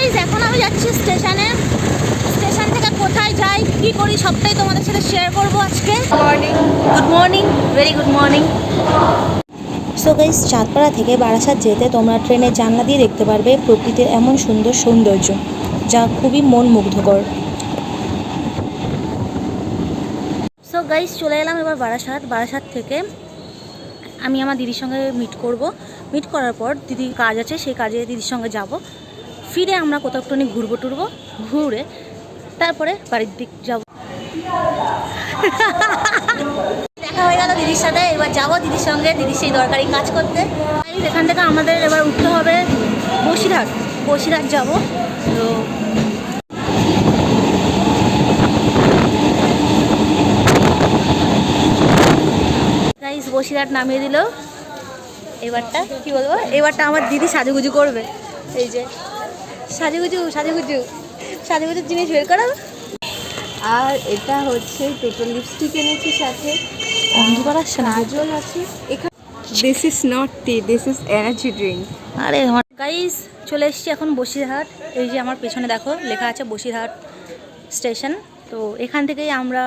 Guys এখন আমি যাচ্ছি স্টেশনে। স্টেশন থেকে কোথায় যাই কি করি সবটাই তোমাদের সাথে শেয়ার করব আজকে। Morning good morning very good morning so guys Chandpara থেকে বারাসাত যেতে তোমরা ট্রেনের জানলা দিয়ে দেখতে পারবে প্রকৃতির এমন সুন্দর সৌন্দর্য যা খুবই মন মুগ্ধকর সো গাইজ চলে এলাম এবার বারাসাত। বারাসাত থেকে আমি আমার দিদির সঙ্গে মিট করব। মিট করার পর দিদির কাজ আছে সেই কাজে দিদির সঙ্গে যাব। ফিরে আমরা কোথাও একটুখানি ঘুরবো টুরবো ঘুরে তারপরে বাড়ির দিক যাব। দেখা হয়ে গেল দিদির সাথে এবার যাব দিদির সঙ্গে দিদির সেই দরকারি কাজ করতে। এখান থেকে আমাদের এবার উঠতে হবে বসিরহাট। বসিরহাট যাব। তো গাইস বসিরহাট নামিয়ে দিল। এবারটা কি বলব? এবারটা আমার দিদি সাজুগুজু করবে। এই যে সাজুগুজু সাজুগুজু সাজুগুজুর জিনিস বের করো। আর এটা হচ্ছে দুটো লিপস্টিক এনেছি সাথে। অন্ধকার আসছে কাজল আছে। এখানে this is not tea this is energy drink আরে গাইস চলে এসেছি এখন বসিরহাট। এই যে আমার পেছনে দেখো লেখা আছে বসিরহাট স্টেশন। তো এখান থেকেই আমরা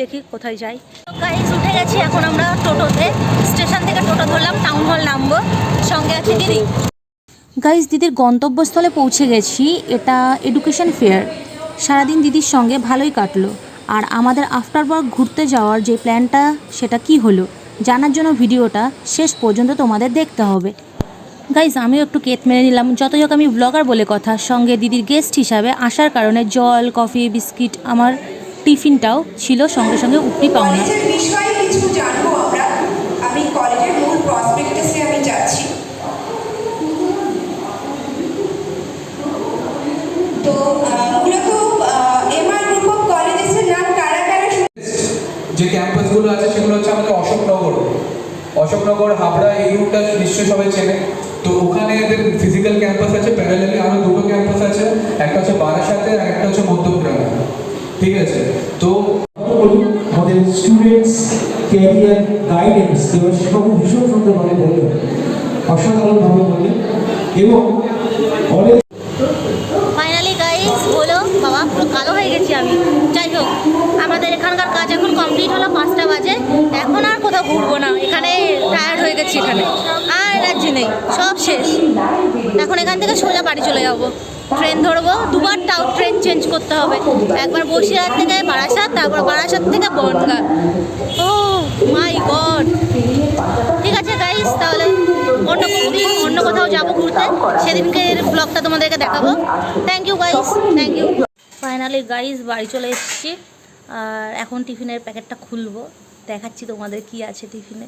দেখি কোথায় যাই। গাইস উঠে গেছি এখন আমরা টোটোতে। স্টেশন থেকে টোটো ধরলাম টাউন হল নামবো। সঙ্গে আছে দিদি। গাইস দিদির গন্তব্যস্থলে পৌঁছে গেছি। এটা এডুকেশন ফেয়ার সারাদিন দিদির সঙ্গে ভালোই কাটলো। আর আমাদের আফটার ওয়ার্ক ঘুরতে যাওয়ার যে প্ল্যানটা সেটা কি হলো? জানার জন্য ভিডিওটা শেষ পর্যন্ত তোমাদের দেখতে হবে। গাইজ আমিও একটু কেত মেরে নিলাম। যত হোক আমি ব্লগার বলে কথা, সঙ্গে দিদির গেস্ট হিসাবে আসার কারণে জল কফি বিস্কিট আমার টিফিনটাও ছিল সঙ্গে সঙ্গে উপরি পাওনা। যাচ্ছি। অশোকনগর হাবড়া এই রুটটা নিশ্চয়ই সবাই চেনে। তো ওখানে এদের ফিজিক্যাল ক্যাম্পাস আছে প্যারালালি আরও দুটো ক্যাম্পাস আছে। একটা হচ্ছে বারাসাতে আর একটা হচ্ছে মধ্যগ্রামে ঠিক আছে? তো আমাদের স্টুডেন্টস ক্যারিয়ার গাইডেন্স দেবাশিসবাবু ভীষণ সুন্দরভাবে বললেন। অসাধারণভাবে বললেন। এবং কলেজ ফাইনালি গাইস হলো বাবা পুরো কালো হয়ে গেছি আমি। যাই হোক আমাদের এখানকার কাজ এখন কমপ্লিট হলো পাঁচটা বাজে। এখন আর কোথাও ঘুরবো না। এখানে। আর এনার্জি নেই, সব শেষ। এখন এখান থেকে সোজা বাড়ি চলে যাব। ট্রেন ধরবো, দুবার তাও ট্রেন চেঞ্জ করতে হবে। একবার বসিরহাট থেকে বারাসাত, তারপর বারাসাত থেকে বনগা। ও মাই গড। ঠিক আছে গাইস তাহলে অন্য কোনো দিন অন্য কোথাও যাব ঘুরতে। সেদিনকে ব্লগটা তোমাদেরকে দেখাবো। Thank you guys thank you finally guys বাড়ি চলে এসেছি। আর এখন টিফিনের প্যাকেটটা খুলবো। দেখাচ্ছি তোমাদের কি আছে টিফিনে।